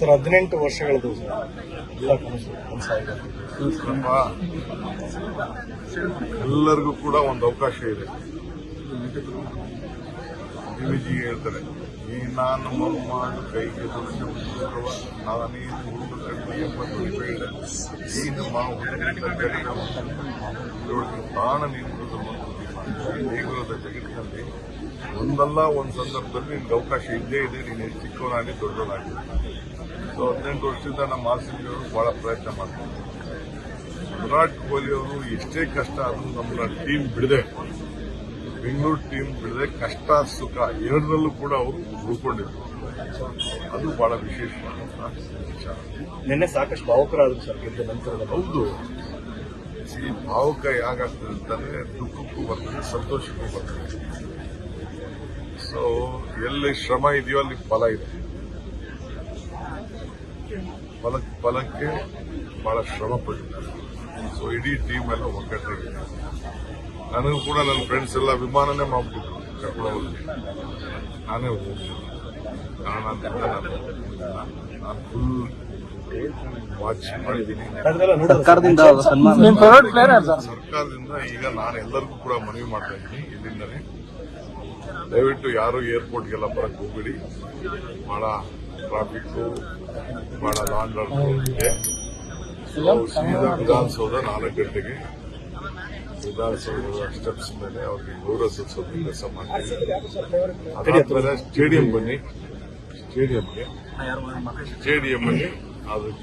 Sir, ಹದಿನೆಂಟು ವರ್ಷಗಳದ್ದು ಎಲ್ಲ ಎಲ್ಲರಿಗೂ ಕೂಡ ಒಂದು ಅವಕಾಶ ಇದೆ. ಡಿವಿಜಿ ಹೇಳ್ತಾರೆ ಈ ನಾನು ಮಾಡಿ ಕೈಗೆ ದುಡಿದ ಉದ್ಯೋಗವ ನಾನೇನು ಹುಡುಗ ಕಟ್ಟಿ ಎಂಬತ್ತು ಬೇಡ ನೀನು ಮಾವು ತಾಣ ಒಂದು ಜಗತ್ತಿನಲ್ಲಿ ಒಂದಲ್ಲ ಒಂದು ಸಂದರ್ಭದಲ್ಲಿ ನಿನ್ಗೆ ಅವಕಾಶ ಇದ್ದೇ ಇದೆ ನೀನು ಎಷ್ಟು ಚಿಕ್ಕವನಾಗಿ ದೊಡ್ಡವನಾಗಿ ಸೊ ಹದಿನೆಂಟು ವರ್ಷದಿಂದ ನಮ್ಮ ಆರ್ ಸಿ ಅವರು ಬಹಳ ಪ್ರಯತ್ನ ಮಾಡ್ತಾರೆ. ವಿರಾಟ್ ಕೊಹ್ಲಿ ಅವರು ಎಷ್ಟೇ ಕಷ್ಟ ಆದರೂ ನಮ್ಮ ಟೀಮ್ ಬಿಡದೆ. ಬೆಂಗಳೂರು ಟೀಮ್ ಬಿಡದೆ ಕಷ್ಟ ಸುಖ ಎರಡರಲ್ಲೂ ಕೂಡ ಅವರು ಉಳ್ಕೊಂಡಿದ್ರು. ಅದು ಬಹಳ ವಿಶೇಷವಾದಂತಹ ವಿಚಾರ ನಿನ್ನೆ ಸಾಕಷ್ಟು ಭಾವುಕರಾದ್ರು ಸರ್ ಗೆದ್ದ ನಂತರ ಹೌದು. ಈ ಭಾವುಕ ಯಾಗಾಗ್ತದೆ ಅಂತಂದ್ರೆ ದುಃಖಕ್ಕೂ ಬರ್ತದೆ ಸಂತೋಷಕ್ಕೂ ಬರ್ತದೆ. ಸೊ ಎಲ್ಲಿ ಶ್ರಮ ಇದೆಯೋ ಅಲ್ಲಿ ಫಲ ಇದೆ. ಫಲ ಫಲಕ್ಕೆ ಬಹಳ ಶ್ರಮ ಪಟ್ಟಿದ್ದಾರೆ ಸೊ ಇಡೀ ಟೀಮ್ ಎಲ್ಲ ಒಗ್ಗಟ್ಟಿದೆ. ನನಗೂ ಕೂಡ ನನ್ನ ಫ್ರೆಂಡ್ಸ್ ಎಲ್ಲ ವಿಮಾನನೇ ಮಾಡ್ಬಿಟ್ಟಿದ್ರು ಕರ್ಕೊಂಡು ಹೋಗಿ ನಾನೇ ಹೋಗ್ತೀನಿ ಕಾರಣ ನಾನು ನಾನು ಫುಲ್ ವಾಚ್ ಮಾಡಿದ್ದೀನಿ. ಸರ್ಕಾರದಿಂದ ಸರ್ಕಾರದಿಂದ ಈಗ ನಾನು ಎಲ್ಲರಿಗೂ ಕೂಡ ಮನವಿ ಮಾಡ್ತಾ ಇದ್ದೀನಿ. ಇಲ್ಲಿಂದನೇ ದಯವಿಟ್ಟು ಯಾರು ಏರ್ಪೋರ್ಟ್ಗೆಲ್ಲ ಬರಕ್ ಹೋಗ್ಬೇಡಿ. ಬಹಳ ಟ್ರಾಫಿಕ್ ಬಹಳ ಲಾಂಗ್ ಇದೆ. ಸೀದಾ ವಿಧಾನಸೌಧ ನಾಲ್ಕು ಗಂಟೆಗೆ. ವಿಧಾನಸೌಧದ ಸ್ಟೆಪ್ಸ್ ಮೇಲೆ ಅವ್ರಿಗೆ ಗೌರವ ಸಲ್ಲಿಸೋ ಕೆಲಸ ಮಾಡ್ತೀವಿ. ಅದಾದ್ಮೇಲೆ ಸ್ಟೇಡಿಯಂ ಬನ್ನಿ. ಸ್ಟೇಡಿಯಂಗೆ ಸ್ಟೇಡಿಯಂ ಬನ್ನಿ ಅದಕ್ಕೆ